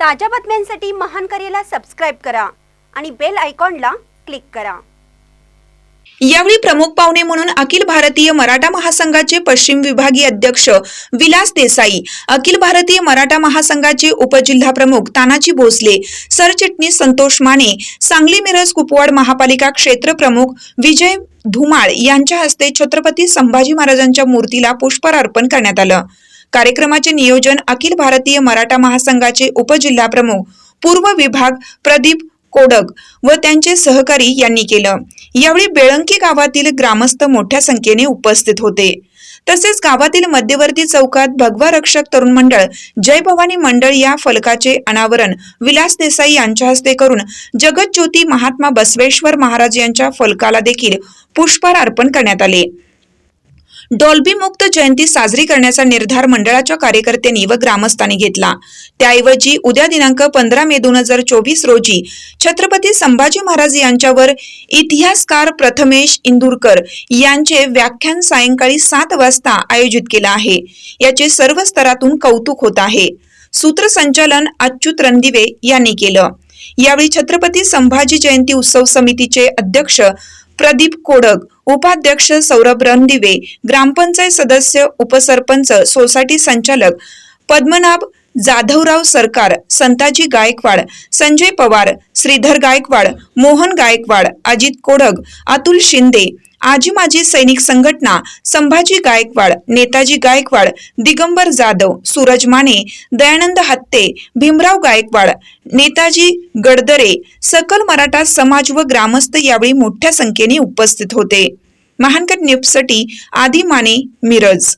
ताज्या बातम्यांसाठी महान करेला सबस्क्राईब करा आणि बेल आयकॉनला क्लिक करा. यावेळी प्रमुख पाहुणे म्हणून अखिल भारतीय मराठा महासंघाचे पश्चिम विभागीय अध्यक्ष विलास देसाई अखिल भारतीय मराठा महासंघाचे उपजिल्हा प्रमुख तानाजी भोसले सरचिटणीस संतोष माने सांगली मिरज कुपवाड महापालिका क्षेत्र प्रमुख विजय धुमाळ यांच्या हस्ते छत्रपती संभाजी महाराजांच्या मूर्तीला पुष्पार अर्पण करण्यात आलं. कार्यक्रमाचे नियोजन अखिल भारतीय मराठा महासंघाचे उपजिल्हा प्रमुख पूर्व विभाग प्रदीप कोडक व त्यांचे सहकारी यांनी केलं. यावेळी बेळंकी गावातील ग्रामस्थ मोठ्या संख्येने उपस्थित होते. तसेच गावातील मध्यवर्ती चौकात भगवा रक्षक तरुण मंडळ जय भवानी मंडळ या फलकाचे अनावरण विलास देसाई यांच्या हस्ते करून जगज्योती महात्मा बसवेश्वर महाराज यांच्या फलकाला देखील पुष्पहार अर्पण करण्यात आले. डॉल्बी मुक्त जयंती साजरी करण्याचा निर्धार मंडळाच्या कार्यकर्त्यांनी व ग्रामस्थांनी घेतला. त्याऐवजी उद्या दिनांक पंधरा मे दोन हजार चोवीस रोजी छत्रपती संभाजी महाराज यांच्यावर इतिहासकार प्रथमेश इंदूरकर यांचे व्याख्यान सायंकाळी सात वाजता आयोजित केलं आहे. याचे सर्व स्तरातून कौतुक होत आहे. सूत्रसंचालन अच्युत रणदिवे यांनी केलं. यावेळी छत्रपती संभाजी जयंती उत्सव समितीचे अध्यक्ष प्रदीप कोडक उपाध्यक्ष सौरभ रणदिवे ग्रामपंचायत सदस्य उपसरपंच सोसायटी संचालक पद्मनाभ जाधवराव सरकार संताजी गायकवाड संजय पवार श्रीधर गायकवाड मोहन गायकवाड अजित कोडक अतुल शिंदे आजी माजी सैनिक संघटना संभाजी गायकवाड नेताजी गायकवाड दिगंबर जाधव सूरज माने दयानंद हत्ते भीमराव गायकवाड नेताजी गडदरे सकल मराठा समाज व ग्रामस्थ यावेळी मोठ्या संख्येने उपस्थित होते. महानकट न्यूजसाठी आदी माने मिरज.